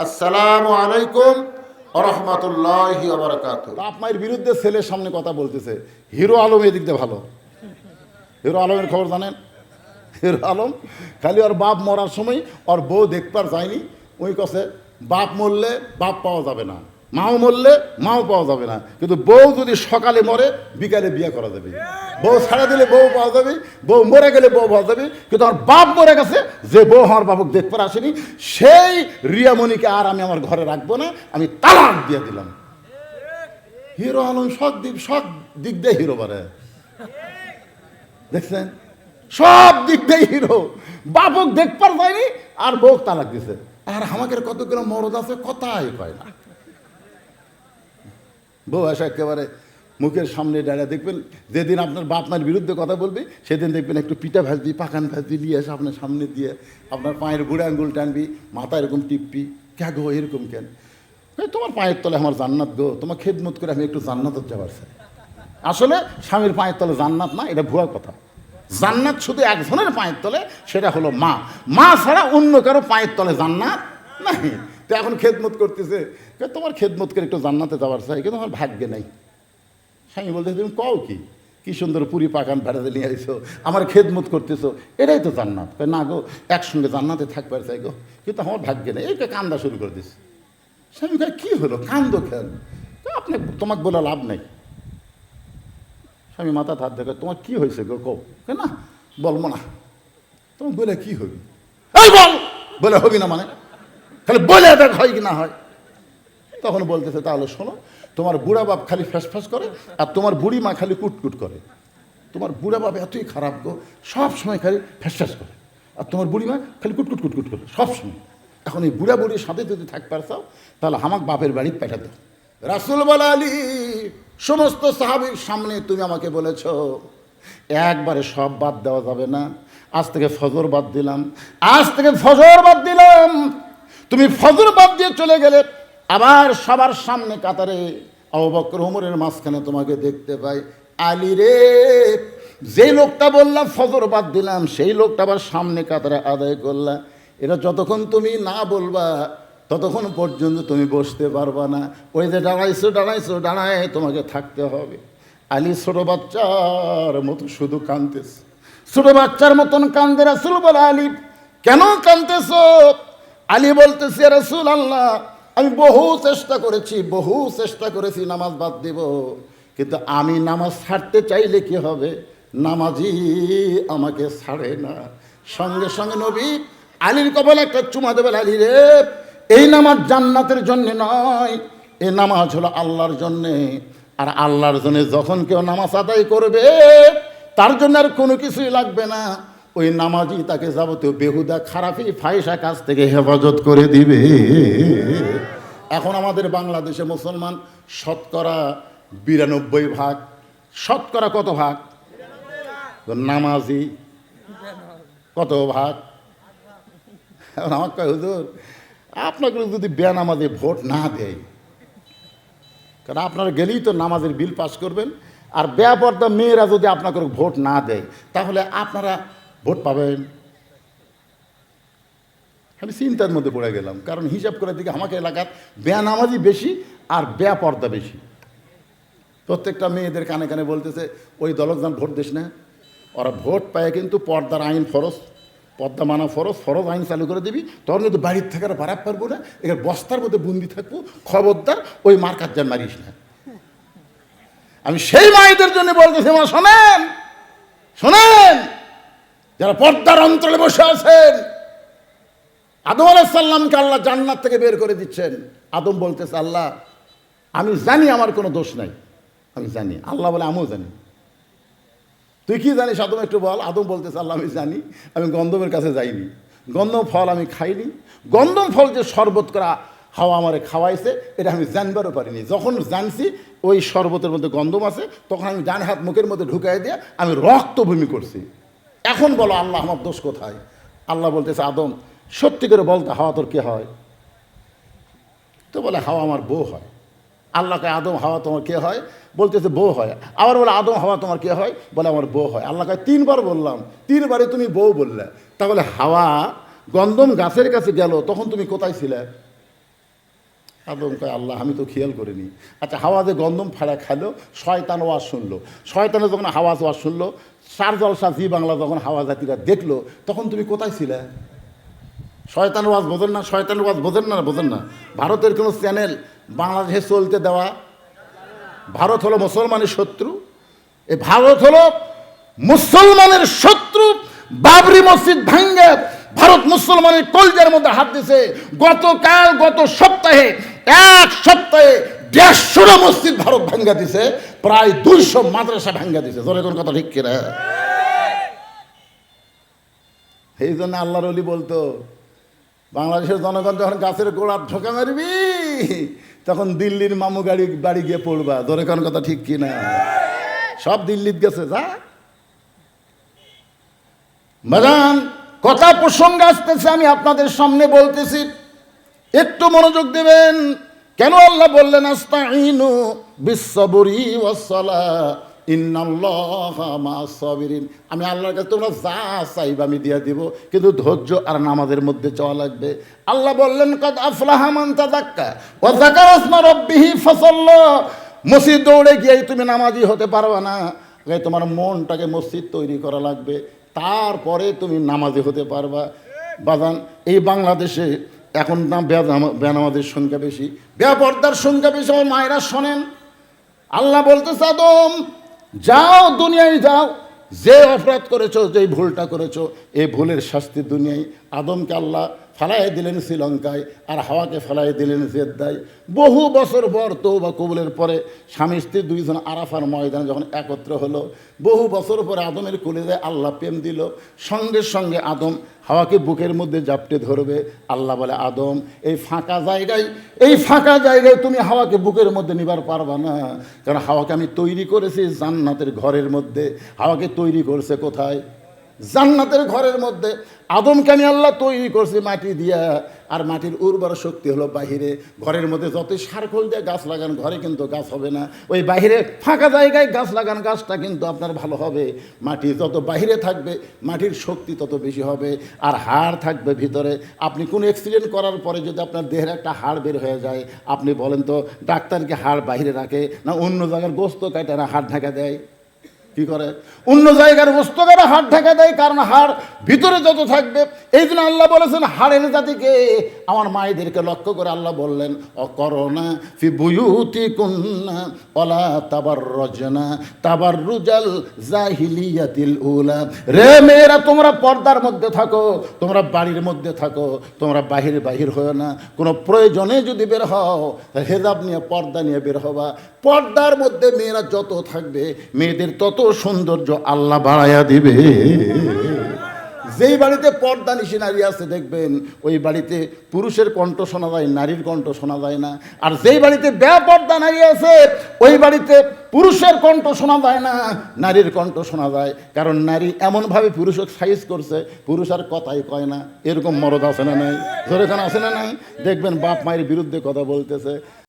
আসসালামু আলাইকুম রহমতুল্লাহি বাপ মায়ের বিরুদ্ধে ছেলের সামনে কথা বলতেছে। হিরো আলম এদিক দিয়ে ভালো। হিরো আলমের খবর জানেন? হিরো আলম, খালি ওর বাপ মরার সময় ওর বউ দেখবার যায়নি। ওই কছে বাপ মরলে বাপ পাওয়া যাবে না। মাও মরলে মাও পাওয়া যাবে না। কিন্তু বউ যদি সকালে মরে, বিকালে বিয়ে করা যাবে। বউ ছাড়া দিলে বউ পাওয়া যাবে, বউ মরে গেলে বউ পাওয়া যাবে। কিন্তু আমার বাপ মরে গেছে, যে বউ আমার বাবুক দেখবার আসেনি, সেই রিয়ামণিকে আর আমি আমার ঘরে রাখব না, আমি তালাক দিয়ে দিলাম। হিরো আলম সব দিক সব দিক দিয়ে হিরো বারে। দেখছেন? সব দিক দিয়ে হিরো। বাপক দেখবার পায়নি আর বউ তালাক দিছে। আর আমাকে কতগুলো মরদ আছে, কথাই কয় না। বউ আসা একেবারে মুখের সামনে দাঁড়িয়ে দেখবেন, যেদিন আপনার বাপ মায়ের বিরুদ্ধে কথা বলবে, সেদিন দেখবেন একটু পিঠা ভাজবি, পাকান ভাজবি, নিয়ে এসে আপনার সামনে দিয়ে আপনার পায়ের বুড়ে আঙ্গুল টানবি, মাথা এরকম টিপবি, ক্যা গো, এরকম কেন? তোমার পায়ের তলে আমার জান্নাত গো, তোমার খেদমত করে আমি একটু জান্নাতত যাবার চাই আসলে স্বামীর পায়ের তলে জান্নাত না, এটা ভুয়া কথা। জান্নাত শুধু একজনের পায়ের তলে, সেটা হলো মা। মা ছাড়া অন্য কারও পায়ের তলে জান্নাত নাই। তো এখন খেদমত করতেছে তোমার খেদমত করে একটু জান্নাতে যাওয়ার চাই কিন্তু আমার ভাগ্যে নাই। স্বামী বলতে তুমি কও কি? কি সুন্দর পুরি পাকান বেড়াতে নিয়ে আইছো আমার খেদমত করতেছো এটাই তো জান্নাত। না গো একসঙ্গে জান্নাতে থাকবার চাই গো কিন্তু আমার ভাগ্যে নেই। এই কান্দা শুরু করে দিস স্বামী কয় কী হলো? কান্দো কেন? কয়, আপনি তোমাকে বলে লাভ নেই। স্বামী মাথা হাত দেখে তোমার কি হয়েছে গো? কয়, না বলব না। তোমার বলে কি হবি? বল বলে হবি না মানে? তাহলে বলে দেখ হয় কি না হয়। তখন বলতেছে, তাহলে শোনো, তোমার বুড়া বাপ খালি ফ্যাস করে আর তোমার বুড়ি মা খালি কুটকুট করে। তোমার বুড়া বাপ এতই খারাপ গো, সব সময় খালি ফ্যাস করে। আর তোমার বুড়ি মা খালি কুটকুট কুটকুট করে, সব সময়। এখন এই বুড়া বুড়ির সাথে যদি থাকবার চাও তাহলে আমাক বাপের বাড়ি পাঠাতে রাসুল বলা আলী, সমস্ত সাহাবির সামনে তুমি আমাকে বলেছ, একবারে সব বাদ দেওয়া যাবে না। আজ থেকে ফজর বাদ দিলাম, আজ থেকে ফজর বাদ দিলাম। তুমি ফজর বাদ দিয়ে চলে গেলে আবার সবার সামনে কাতারে অবক্র হোমরের মাঝখানে তোমাকে দেখতে পাই। আলী রে, যে লোকটা বললাম, ফজর বাদ দিলাম, সেই লোকটা আবার সামনে কাতারে আদায় করলা। এটা যতক্ষণ তুমি না বলবা, ততক্ষণ পর্যন্ত তুমি বসতে পারবা না। ওই যে দাঁড়াইছো দাঁড়াইছো, দাঁড়ায় তোমাকে থাকতে হবে। আলী ছোট বাচ্চার মতো শুধু কাঁদতেছে। ছোট বাচ্চার মতন কান্দে রাসুল বলে আলী। কেন কান্দতেছ আলী বলতেছে রসুল আল্লাহ আমি বহু চেষ্টা করেছি, বহু চেষ্টা করেছি নামাজ বাদ দিব, কিন্তু আমি নামাজ ছাড়তে চাইলে কি হবে? নামাজি আমাকে ছাড়ে না। সঙ্গে সঙ্গে নবী আলীর কবলে একটা চুমা দেবেন, আলী রে, এই নামাজ জান্নাতের জন্য নয়, এ নামাজ হলো আল্লাহর জন্যে। আর আল্লাহর জন্য যখন কেউ নামাজ আদায় করবে, তার জন্য আর কোনো কিছুই লাগবে না। ওই নামাজই তাকে যাবতীয় বেহুদা খারাপই ফাইসা কাজ থেকে হেফাজত করে দিবে। এখন আমাদের বাংলাদেশে মুসলমান শতকরা বিরানব্বই ভাগ, শতকরা কত ভাগ? নামাজি কত ভাগ? কয়, হুজুর, আপনাকে যদি বেনামাজে ভোট না দেয়, কারণ আপনারা গেলেই তো নামাজের বিল পাস করবেন, আর বেপর্দা মেয়েরা যদি আপনাকে ভোট না দেয়, তাহলে আপনারা পাবেন। আমি চিন্তার মধ্যে পড়ে গেলাম। কারণ হিসাব করে দিকে আমাকে এলাকার বেনামাজি বেশি আর বেপর্দা বেশি। প্রত্যেকটা মেয়েদের কানে কানে বলতেছে, ওই দলকজন ভোট দিস না? ওরা ভোট পায় কিন্তু পর্দার আইন ফরজ। পর্দা মানা ফরজ ফরজ আইন চালু করে দিবি তখন কিন্তু বাড়ির থেকে আর বাড়াতে পারব না, এখানে বস্তার মধ্যে বন্দি থাকব, খবরদার ওই মার কাজ মারিস না। আমি সেই মায়েদের জন্য বলতেছি, মা, শোনেন শোনেন। যারা পর্দার অন্তরে বসে আছেন, আদম আলাইসাল্লামকে আল্লাহ জান্নাত থেকে বের করে দিচ্ছেন। আদম বলতেছে, আল্লাহ, আমি জানি আমার কোনো দোষ নাই। আমি জানি, আল্লাহ বলে, আমিও জানি। তুই কি জানিস? আদম একটু বল। আদম বলতেছে, আল্লাহ, আমি জানি, আমি গন্ধমের কাছে যাইনি। গন্ধম ফল আমি খাইনি। গন্ধম ফল যে শরবত করা হাওয়া আমারে খাওয়াইছে, এটা আমি জানবারও পারিনি। যখন জানছি, ওই শরবতের মধ্যে গন্ধম আছে, তখন আমি ডান হাত মুখের মধ্যে ঢুকাই দিয়ে আমি রক্ত বমি করছি। এখন বলো আল্লাহ আমার দোষ কোথায়? আল্লাহ বলতেছে, আদম, সত্যি করে বলতে হাওয়া তোর কে হয়? তো বলে, হাওয়া আমার বউ হয়। আল্লাহকে আদম, হাওয়া তোমার কে হয়? বলতেছে, বউ হয়। আবার বলে, আদম, হাওয়া তোমার কে হয়? বলে, আমার বউ হয়। আল্লাহকে তিনবার বললাম তিনবারে তুমি বউ বললে। তাহলে হাওয়া গন্ধম গাছের কাছে গেল, তখন তুমি কোথায় ছিলে? আদম কয়, আল্লাহ, আমি তো খেয়াল করিনি। আচ্ছা হাওয়াজে গন্ধম ফাড়া খেলো শয়তান ওয়াজ শুনলো। শয়তানে যখন হাওয়াজ ওয়াজ শুনলো, সার জলসা জি বাংলা যখন হাওয়া জাতিরা দেখল, তখন তুমি কোথায় ছিলে? শয়তান ওয়াজ বোঝেন না, শয়তান ওয়াজ বোঝেন না বোঝেন না। ভারতের কোনো চ্যানেল বাংলাদেশে চলতে দেওয়া, ভারত হলো মুসলমানের শত্রু। এ ভারত হলো মুসলমানের শত্রু। বাবরি মসজিদ ভাঙ্গে ভারত মুসলমানের কলজার মধ্যে হাত দিছে। গতকাল, গত সপ্তাহে এক সপ্তাহে দেড়শোটা মসজিদ ভারত ভাঙ্গা দিছে, প্রায় দুইশো মাদ্রাসা ভাঙ্গা দিছে। জোরে কোন কথা ঠিক কিনা? এই জন্য আল্লাহর অলি বলতো, বাংলাদেশের জনগণ যখন গাছের গোড়া ঢোকা মারবি, তখন দিল্লির মামু গাড়ি, বাড়ি গিয়ে পড়বা। ধরে কোন কথা ঠিক কিনা? সব দিল্লিত গেছে, যা। বাজান, কথা প্রসঙ্গ আসতেছে, আমি আপনাদের সামনে বলতেছি। একটু মনোযোগ দেবেন। কেন আল্লাহ বললেন আস্তাইনু বিশ্ববরি আমি আল্লাহর কাছে তোমরা যা চাইবে আমি দিয়ে দিব, কিন্তু ধৈর্য আর নামাজের মধ্যে চাওয়া লাগবে। আল্লাহ বললেন, কদ আফলাহা মান তাযাক্কা ওয়া যাকারা ইসমা রাব্বিহি মসজিদ দৌড়ে গিয়ে তুমি নামাজি হতে পারবে না। তোমার মনটাকে মসজিদ তৈরি করা লাগবে, তারপরে তুমি নামাজি হতে পারবা। বাজান এই বাংলাদেশে এখন না বেনামাজের সংখ্যা বেশি। বেপর্দার সংখ্যা বেশি, আমার মায়েরা শোনেন। আল্লাহ বলতে সাদম যাও দুনিয়ায় যাও। যে অপরাধ করেছ, যেই ভুলটা করেছ, এই ভুলের শাস্তি দুনিয়ায়। আদমকে আল্লাহ ফালাই দিলেন শ্রীলঙ্কায়, আর হাওয়াকে ফালাই দিলেন জেদ্দায়। বহু বছর পর তো বা কবুলের পরে স্বামী স্ত্রী দুইজন আরাফার ময়দানে যখন একত্র হলো, বহু বছর পরে আদমের কোলে যায়, আল্লাহ প্রেম দিল। সঙ্গে সঙ্গে আদম হাওয়াকে বুকের মধ্যে জাপটে ধরবে, আল্লাহ বলে, আদম, এই ফাঁকা জায়গায়, এই ফাঁকা জায়গায় তুমি হাওয়াকে বুকের মধ্যে নিবার পারবা না। কারণ হাওয়াকে আমি তৈরি করেছি জান্নাতের ঘরের মধ্যে। হাওয়াকে তৈরি করছে কোথায়? জান্নাতের ঘরের মধ্যে। আদমকে আমি আল্লাহ তৈরি করছি মাটি দিয়া, আর মাটির উর্বর শক্তি হলো বাহিরে। ঘরের মধ্যে যতই সারখোল দিয়ে গাছ লাগান, ঘরে কিন্তু গাছ হবে না। ওই বাহিরে ফাঁকা জায়গায় গাছ লাগান, গাছটা কিন্তু আপনার ভালো হবে। মাটি যত বাহিরে থাকবে, মাটির শক্তি তত বেশি হবে। আর হাড় থাকবে ভিতরে। আপনি কোনো অ্যাক্সিডেন্ট করার পরে যদি আপনার দেহের একটা হাড় বের হয়ে যায়, আপনি বলেন তো, ডাক্তারকে হাড় বাহিরে রাখে না অন্য জায়গার গোস্ত কাটে না হাড় ঢাকা দেয়? কি করে? অন্য জায়গার বস্তু করে হাড় ঢাকা দেয়, কারণ হাড় ভিতরে যত থাকবে। এই জন্য আল্লাহ বলেছেন হাড়ের জাতিকে, আমার মায়েদেরকে লক্ষ্য করে আল্লাহ বললেন অকরণা ফি বুয়ুতি কুন্না অলা তাবার রজনা তাবার রুজাল জাহিলিয়াতিল উলা। রে মেয়েরা, তোমরা পর্দার মধ্যে থাকো, তোমরা বাড়ির মধ্যে থাকো, তোমরা বাহির বাহির হও না। কোনো প্রয়োজনে যদি বের হও, হেজাব নিয়ে, পর্দা নিয়ে বের হবা। পর্দার মধ্যে মেয়েরা যত থাকবে, মেয়েদের তত সৌন্দর্য আল্লাহ বাড়াইয়া দিবে। যেই বাড়িতে পর্দা নিশি নারী আছে দেখবেন, ওই বাড়িতে পুরুষের কণ্ঠ শোনা যায়, নারীর কণ্ঠ শোনা যায় না। আর যেই বাড়িতে বেপর্দা নারী আছে, ওই বাড়িতে পুরুষের কণ্ঠ শোনা যায় না, নারীর কণ্ঠ শোনা যায়। কারণ নারী এমনভাবে পুরুষক সাইজ করছে, পুরুষ আর কথাই কয় না। এরকম মরদ আছে না নাই? ধরে আছে না নাই? দেখবেন বাপ মায়ের বিরুদ্ধে কথা বলতেছে।